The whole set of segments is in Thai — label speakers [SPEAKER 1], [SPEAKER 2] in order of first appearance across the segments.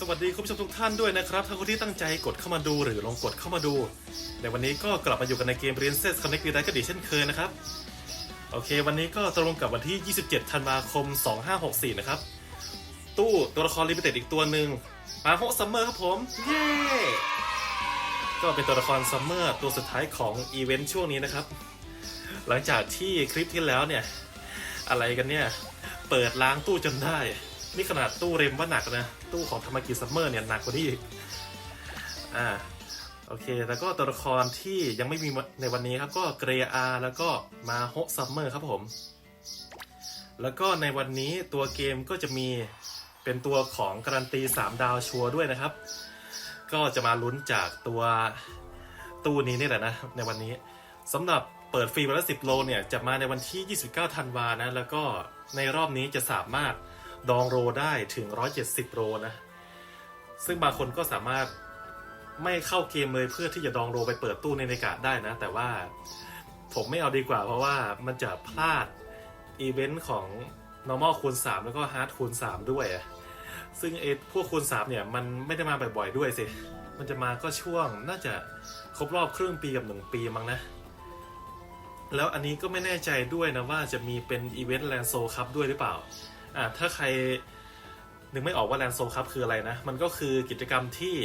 [SPEAKER 1] สวัสดีคุณผู้ชมทุกท่านด้วยนะครับถ้าคนที่ตั้งใจกดเข้ามาดูหรือลองกดเข้ามาดู ในวันนี้ก็กลับมาอยู่กันในเกม Princess Connect ดีได้ก็ดีเช่นเคยนะครับ โอเค วันนี้ก็ตรงกับวันที่ 27 ธันวาคม 2564 นะครับ ตู้ตัวละครลิมิเต็ดอีกตัวหนึ่งมาโฮซัมเมอร์ครับผม เย้ ก็เป็นตัวละครซัมเมอร์ตัวสุดท้ายของอีเวนต์ช่วงนี้นะครับ หลังจากที่คลิปที่แล้วเนี่ย อะไรกันเนี่ย เปิดล้างตู้จนได้ นี่ขนาดตู้เรมว่าหนักนะ ตู้ของธรรมกิซัมเมอร์เนี่ยหนักกว่านี้อีกอ่าโอเค แล้วก็ตัวละครที่ยังไม่มีในวันนี้ครับ ก็เกรอาแล้วก็มาโฮซัมเมอร์ครับผม แล้วก็ในวันนี้ตัวเกมก็จะมีเป็นตัวของการันตี 3 ดาวชัวร์ด้วยนะครับ ก็จะมาลุ้นจากตัวตู้นี้นี่แหละนะ ในวันนี้สำหรับเปิดฟรีวันละ10 โลเนี่ย จะมาในวันที่ 29 ธันวานะ แล้วก็ในรอบนี้จะสามารถ ดองโรได้ถึง 170 โรนะ ซึ่งบางคนก็สามารถไม่เข้าเกมเลยเพื่อที่จะดองโรไปเปิดตู้ในในกาได้นะ แต่ว่าผมไม่เอาดีกว่าเพราะว่ามันจะพลาดอีเวนต์ของ normal คูณ 3 แล้วก็ hard คูณ 3 ด้วย ซึ่งไอ้พวกคูณ 3 เนี่ย มันไม่ได้มาบ่อยๆด้วยสิ มันจะมาก็ช่วงน่าจะครบรอบครึ่งปีกับ 1 ปีมั้งนะ แล้วอันนี้ก็ไม่แน่ใจด้วยนะว่าจะมีเป็นอีเวนต์แลนโซคัพด้วยหรือเปล่า อ่าถ้าใครนึกไม่ออกว่าแลนโซคัพคืออะไรนะ มันก็คือกิจกรรมที่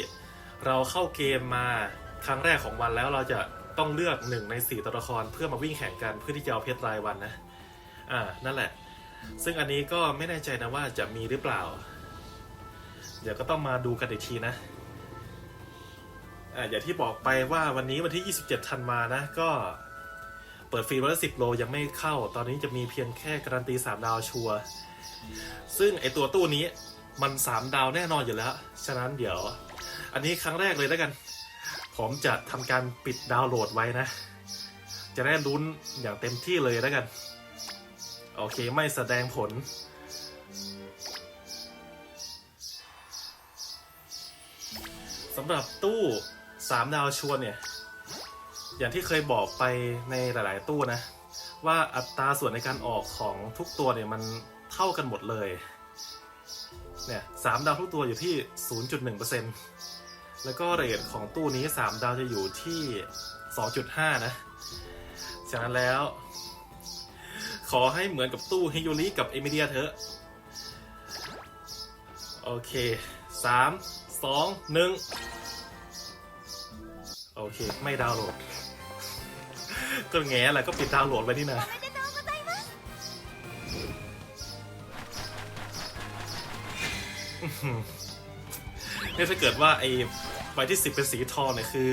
[SPEAKER 1] เราเข้าเกมมาครั้งแรกของวันแล้วเราจะต้องเลือกหนึ่งในสี่ตัวละครเพื่อมาวิ่งแข่งกันเพื่อที่จะเอาเพชรรายวันนะ อ่า นั่นแหละ ซึ่งอันนี้ก็ไม่แน่ใจนะว่าจะมีหรือเปล่า เดี๋ยวก็ต้องมาดูกันอีกทีนะอ่าอย่างที่บอกไปว่าวันนี้วันที่ 27ธันวานะ ก็เปิดฟรีวันละ10โลยังไม่เข้า ตอนนี้จะมีเพียงแค่การันตี 3 ดาวชัวร์ ซึ่งไอตัวตู้นี้มัน3ดาวแน่นอนอยู่แล้ว ฉะนั้นเดี๋ยว อันนี้ครั้งแรกเลยแล้วกัน ผมจะทำการปิดดาวน์โหลดไว้นะ จะได้ลุ้นอย่างเต็มที่เลยแล้วกัน โอเคไม่แสดงผลสำหรับตู้3ดาวชวร์เนี่ย อย่างที่เคยบอกไปในหลาย ๆ ตู้นะ ว่าอัตราส่วนในการออกของทุกตัวเนี่ยมัน ท่ากันหมดเลย เนี่ยสามดาวทุกตัวอยู่ที่ 0.1%แล้วก็เรทของตู้นี้ 3 ดาวจะอยู่ที่ 2.5 นะฉะนั้นแล้ว ขอให้เหมือนกับตู้ฮิยูริกับเอมิเดียเถอะ โอเคสามสองหนึ่งโอเค ไม่ดาวน์โหลด ก็แง่แหละก็ปิดดาวน์โหลดไว้นี่นะ นี่ยถ้าเกิดว่าไอ้ใบที่สิบเป็นสีทองเนี่ยคือ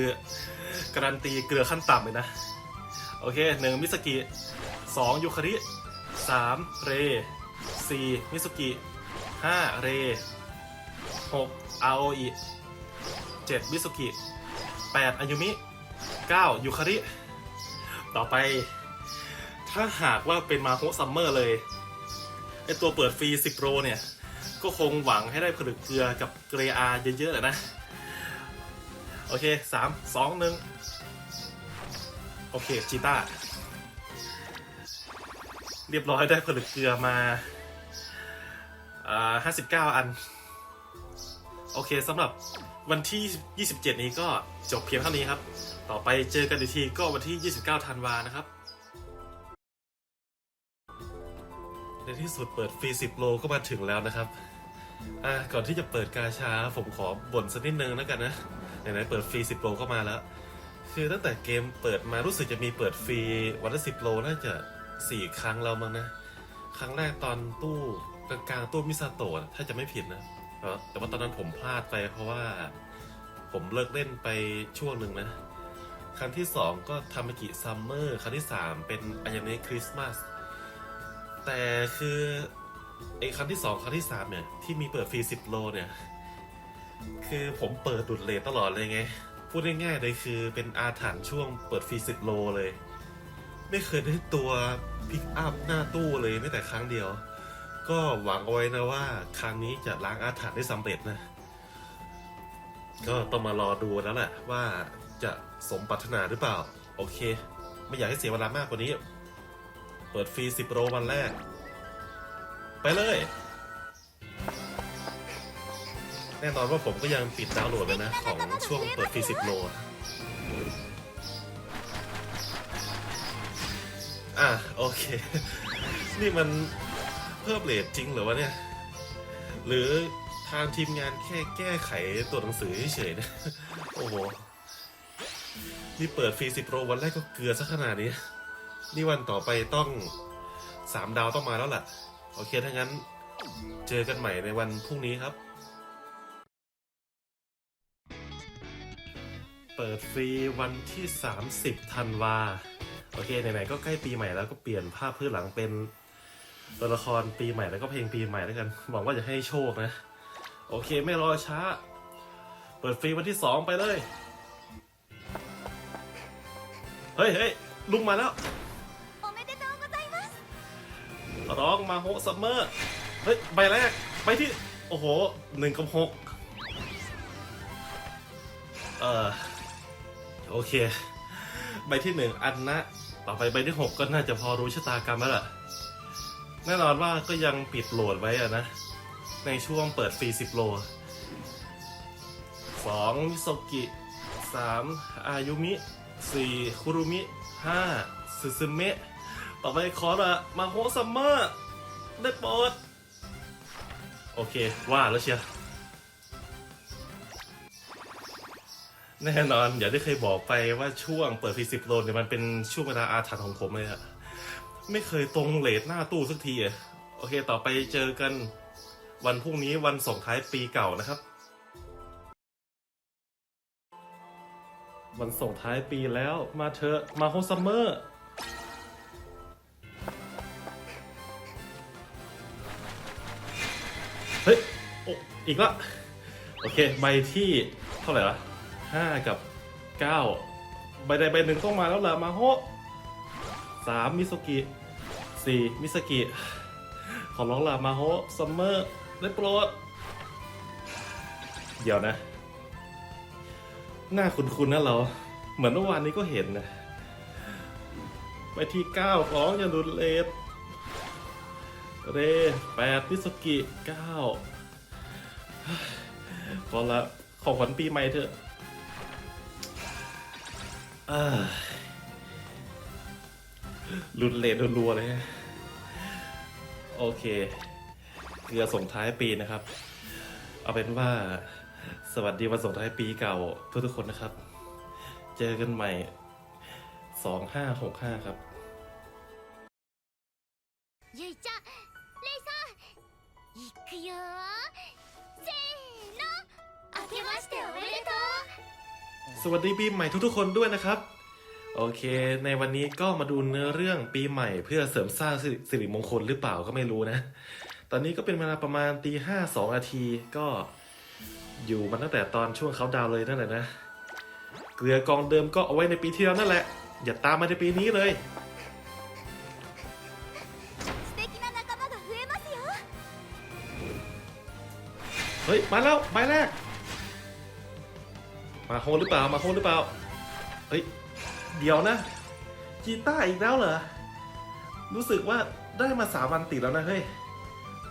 [SPEAKER 1] การันตีเกลือขั้นต่ำเลยนะ โอเคหนึ่งมิสกิสองยูคาริสามเรสี่มิสกิห้าเรหกอาโออิเจ็ดมิสกิแปดอายุมิเก้ายูคาริ ต่อไป ถ้าหากว่าเป็นมาโฮซัมเมอร์เลยไอตัวเปิดฟรี10โรเนี่ย ก็คงหวังให้ได้ผลึกเกลือกับเกรอาเยอะๆแหละนะ โอเคสามสองหนึ่งโอเคจีต้า เรียบร้อยได้ผลึกเกลือมาอ่าห้าสิบเก้าอัน โอเคสำหรับวันที่ 27 นี้ก็จบเพียงเท่านี้ครับ ต่อไปเจอกันอีกทีก็วันที่ 29 ธันวานะครับ ในที่สุดเปิดฟรี10โลก็มาถึงแล้วนะครับ อะก่อนที่จะเปิดกาชาผมขอบ่นสักนิดนึงแล้วกันนะไหนๆเปิดฟรี10โลก็มาแล้ว คือตั้งแต่เกมเปิดมารู้สึกจะมีเปิดฟรีวันละ10โลน่าจะ4ครั้งแล้วมั้งนะ ครั้งแรกตอนตู้กลางๆตู้มิซาโตะถ้าจะไม่ผิดนะแต่ว่าตอนนั้นผมพลาดไปเพราะว่าผมเลิกเล่นไปช่วงหนึ่งนะ ครั้งที่สองก็ทามากิซัมเมอร์ ครั้งที่สามเป็นอายาเนะคริสต์มาส แต่คือไอ้ครั้งที่สองครั้งที่สามเนี่ย ที่มีเปิดฟรีสิบโลเนี่ย คือผมเปิดดุดเลทตลอดเลยไง พูดง่ายๆเลยคือเป็นอาถรรพ์ช่วงเปิดฟรีสิบโลเลย ไม่เคยได้ตัวพิกอัพหน้าตู้เลยแม้แต่ครั้งเดียว ก็หวังเอาไว้นะว่า ครั้งนี้จะล้างอาถรรพ์ได้สำเร็จนะ ก็ต้องมารอดูแล้วแหละว่าจะสมปรารถนาหรือเปล่า โอเค ไม่อยากให้เสียเวลามากกว่านี้ เปิดฟรี 10 โรวันแรก ไปเลย แน่นอนว่าผมก็ยังปิดดาวน์โหลดเลยนะ ของช่วงเปิดฟรีสิบโลอะ โอเค นี่มันเพิ่มเลทจริงเหรือวะเนี่ย หรือทางทีมงานแค่แก้ไขตัวหนังสือเฉยๆนะ โอ้โห นี่เปิดฟรีสิบโลวันแรกก็เกลือซะขนาดนี้ นี่วันต่อไปต้องสามดาวต้องมาแล้วล่ะ โอเค ถ้างั้นเจอกันใหม่ในวันพรุ่งนี้ครับ เปิดฟรีวันที่ 30ธันวา โอเค ไหนๆ ก็ใกล้ปีใหม่แล้วก็เปลี่ยนภาพพื้นหลังเป็นตัวละครปีใหม่แล้วก็เพลงปีใหม่แล้วกัน หวังว่าจะให้โชคนะ โอเคไม่รอช้า เปิดฟรีวันที่ 2 ไปเลย เฮ้ยเฮ้ยลุงมาแล้ว ร้องมาโฮซัมเมอร์ เฮ้ย ใบแรก ใบที่ โอ้โหหนึ่งกับหกเออโอเค ใบที่หนึ่งอันนะ ต่อไปใบที่หกก็น่าจะพอรู้ชะตากรรมแล้วล่ะ แน่นอนว่าก็ยังปิดโหลดไว้อะนะ ในช่วงเปิดฟรีสิบโลสองมิโซกิสามอายุมิสี่คุรุมิห้าซึซึเมะ ต่อไปขอละมาโฮซัมเมอร์ได้โปรดโอเค ว่าแล้วเชียวแน่นอน อย่างที่เคยบอกไปว่าช่วงเปิดฟีสิบโลเนี่ยมันเป็นช่วงเวลาอาถรรพ์ของผมเลยอะไม่เคยตรงเลทหน้าตู้สักทีอะโอเค ต่อไปเจอกันวันพรุ่งนี้วันส่งท้ายปีเก่านะครับ วันส่งท้ายปีแล้วมาเถอะมาโฮซัมเมอร์ อีกละโอเคใบที่เท่าไหร่ละห้ากับเก้าใบใดใบหนึ่งต้องมาแล้วล่ะมาโฮสามมิโซกิสี่มิสกิขอร้องล่ะมาโฮซัมเมอร์ได้โปรดเดี๋ยวนะ หน้าคุ้นๆนะเรา เหมือนเมื่อวานนี้ก็เห็นนะไปที่เก้าของอย่าหลุดเลทเรแปดพิสกิเก้า พอละของขวัญปีใหม่เถอะอ่ารุนเลดรัวๆเลยฮะโอเค เกลือส่งท้ายปีนะครับ เอาเป็นว่า สวัสดีวันส่งท้ายปีเก่าทุกทุกๆคนนะครับ เจอกันใหม่สองห้าหกห้าครับ
[SPEAKER 2] ゆいちゃんレイさんいくよせーの明 けましておめでとう
[SPEAKER 1] สวัสดีปีใหม่ทุกๆคนด้วยนะครับ โอเค ในวันนี้ก็มาดูเนื้อเรื่องปีใหม่เพื่อเสริมสร้างสิริสิริมงคลหรือเปล่าก็ไม่รู้นะ ตอนนี้ก็เป็นเวลาประมาณตีห้าสองนาทีก็อยู่มาตั้งแต่ตอนช่วงเขาดาวน์เลยนั่นแหละนะ เกลือกองเดิมก็เอาไว้ในปีที่แล้วนั่นแหละ อย่าตามมาในปีนี้เลย
[SPEAKER 2] 素敵な仲間が増えますよ
[SPEAKER 1] เฮ้ย มาแล้วใบแรก มาโฮหรือเปล่า มาโฮหรือเปล่า เฮ้ย เดี๋ยวนะกีต้าอีกแล้วเหรอ รู้สึกว่าได้มาสามวันติดแล้วนะเฮ้ย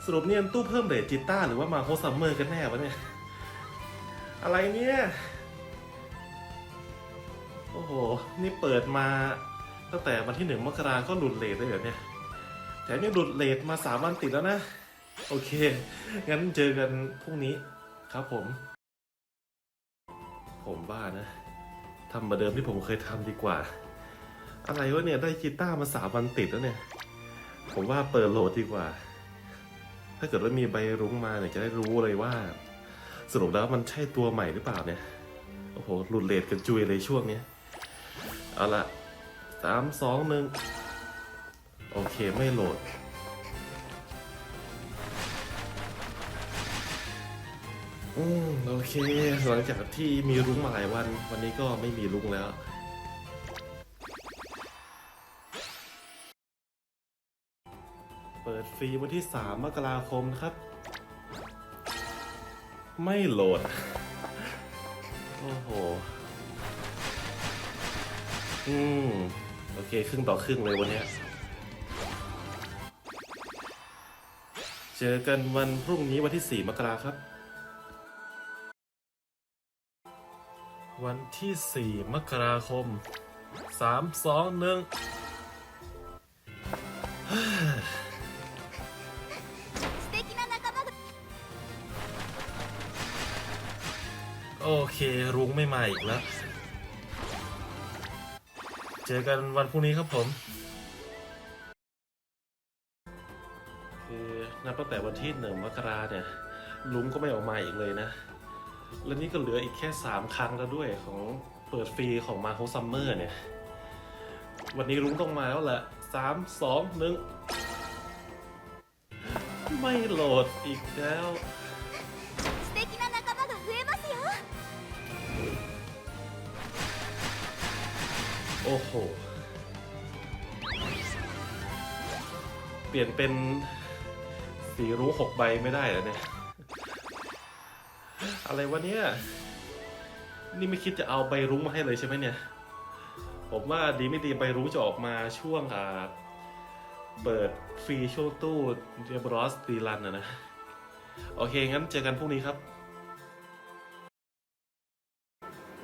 [SPEAKER 1] สรุปเนี่ยตู้เพิ่มเรทกีตาหรือว่ามาโฮซัมเมอร์กันแน่วะเนี่ย อะไรเนี่ย โอ้โห นี่เปิดมาตั้งแต่วันที่หนึ่งมกราก็หลุดเรทเลยเหรอเนี่ย แถมยังหลุดเรทมาสามวันติดแล้วนะ โอเค งั้นเจอกันพรุ่งนี้ครับผม ผมบ้านะทำมาเดิมที่ผมเคยทำดีกว่า อะไรวะเนี่ยได้กีตาร์มาสามวันติดแล้วเนี่ย ผมว่าเปิดโหลดดีกว่า ถ้าเกิดว่ามีใบรุ้งมาเนี่ยจะได้รู้เลยว่า สรุปแล้วมันใช่ตัวใหม่หรือเปล่าเนี่ยโอ้โหหลุดเลทกันจุยเลยช่วงเนี้ยเอาละสามสองหนึ่งโอเคไม่โหลด อืมโอเคหลังจากที่มีรุ้งมาหลายวัน วันนี้ก็ไม่มีรุ้งแล้ว เปิดฟรีวันที่ 3 มกราคมนะครับ ไม่โหลด โอ้โห อืม โอเค ครึ่งต่อครึ่งเลยวันนี้ เจอกันวันพรุ่งนี้วันที่ 4 มกราครับ วันที่ 4 มกราคม 3 2 1โอเครุ้งไม่มาอีกแล้ว เจอกันวันพรุ่งนี้ครับผมคือนับตั้งแต่วันที่หนึ่งมกราเนี่ยลุงก็ไม่ออกมาอีกเลยนะ และนี่ก็เหลืออีกแค่ 3 ครั้งแล้วด้วยของเปิดฟรีของมาโฮซัมเมอร์เนี่ย วันนี้ลุ้งต้องมาแล้วแหละสามสองหนึ่งไม่โหลดอีกแล้วโอ้โห เปลี่ยนเป็นสีรู้หกใบไม่ได้แล้วเนี่ย อะไรวะเนี่ย นี่ไม่คิดจะเอาใบรุ้งมาให้เลยใช่ไหมเนี่ย ผมว่าดีไม่ดีใบรุ้งจะออกมาช่วงอ่าเปิดฟรีช่วงตู้เรียบรอสตีรันนะนะ โอเค งั้นเจอกันพรุ่งนี้ครับ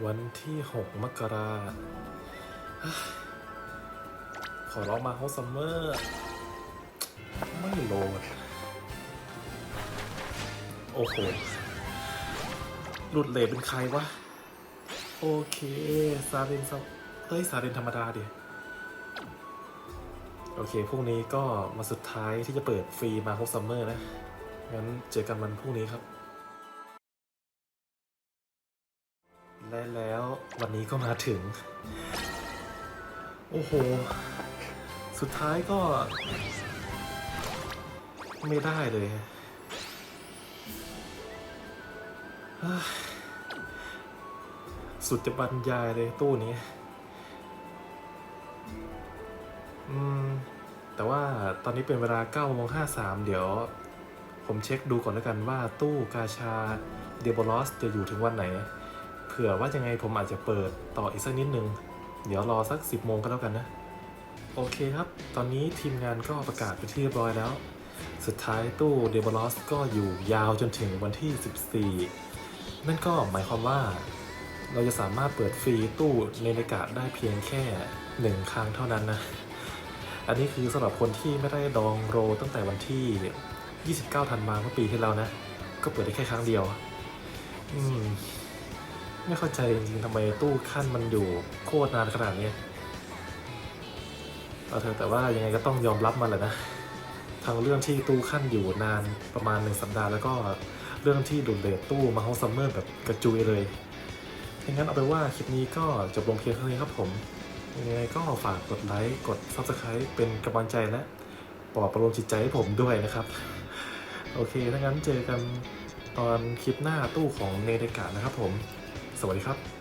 [SPEAKER 1] วันที่ 6 มกราขอร้องมาโฮซัมเมอร์ ไม่โหลด โอ้โห หลุดเลทเป็นใครวะ โอเค ซาเรนซาเฮ้ย ซาเรนธรรมดาดิโอเค พรุ่งนี้ก็มาสุดท้ายที่จะเปิดฟรีมาโฮซัมเมอร์นะ งั้นเจอกันวันพรุ่งนี้ครับ และแล้ววันนี้ก็มาถึง โอ้โห สุดท้ายก็ ไม่ได้เลย สุดจะบรรยายเลยตู้นี้ อืม แต่ว่าตอนนี้เป็นเวลา9โมง53เดี๋ยว ผมเช็คดูก่อนแล้วกันว่าตู้กาชาเดบลอสจะอยู่ถึงวันไหน เผื่อว่ายังไงผมอาจจะเปิดต่ออีกสักนิดนึง เดี๋ยวรอสัก 10โมงก็แล้วกันนะ โอเคครับ ตอนนี้ทีมงานก็ประกาศไปที่เรียบร้อยแล้ว สุดท้ายตู้เดบลอสก็อยู่ยาวจนถึงวันที่ 14 นั่นก็หมายความว่า เราจะสามารถเปิดฟรีตู้ในรากาศได้เพียงแค่หนึ่งครั้งเท่านั้นนะ อันนี้คือสำหรับคนที่ไม่ได้ดองโรตั้งแต่วันที่ 29 ธันวาเมื่อปีที่แล้วนะ ก็เปิดได้แค่ครั้งเดียว อืม ไม่เข้าใจจริงๆทำไมตู้ขั้นมันอยู่โคตรนานขนาดนี้เอาเถอะแต่ว่ายังไงก็ต้องยอมรับมันแหละนะทางเรื่องที่ตู้ขั้นอยู่นานประมาณหนึ่งสัปดาห์แล้วก็ เรื่องที่ดูดเลทตู้มาห้องซัมเมอร์แบบกระจุยเลยดังนั้นเอาไปว่าคลิปนี้ก็จบลงเพียงเท่านี้ครับผมยังไงก็ฝากกดไลค์กด Subscribe เป็นกำลังใจและปลอบประโลมจิตใจให้ผมด้วยนะครับ โอเคถ้างั้นเจอกันตอนคลิปหน้าตู้ของเนเดกานะครับผม สวัสดีครับ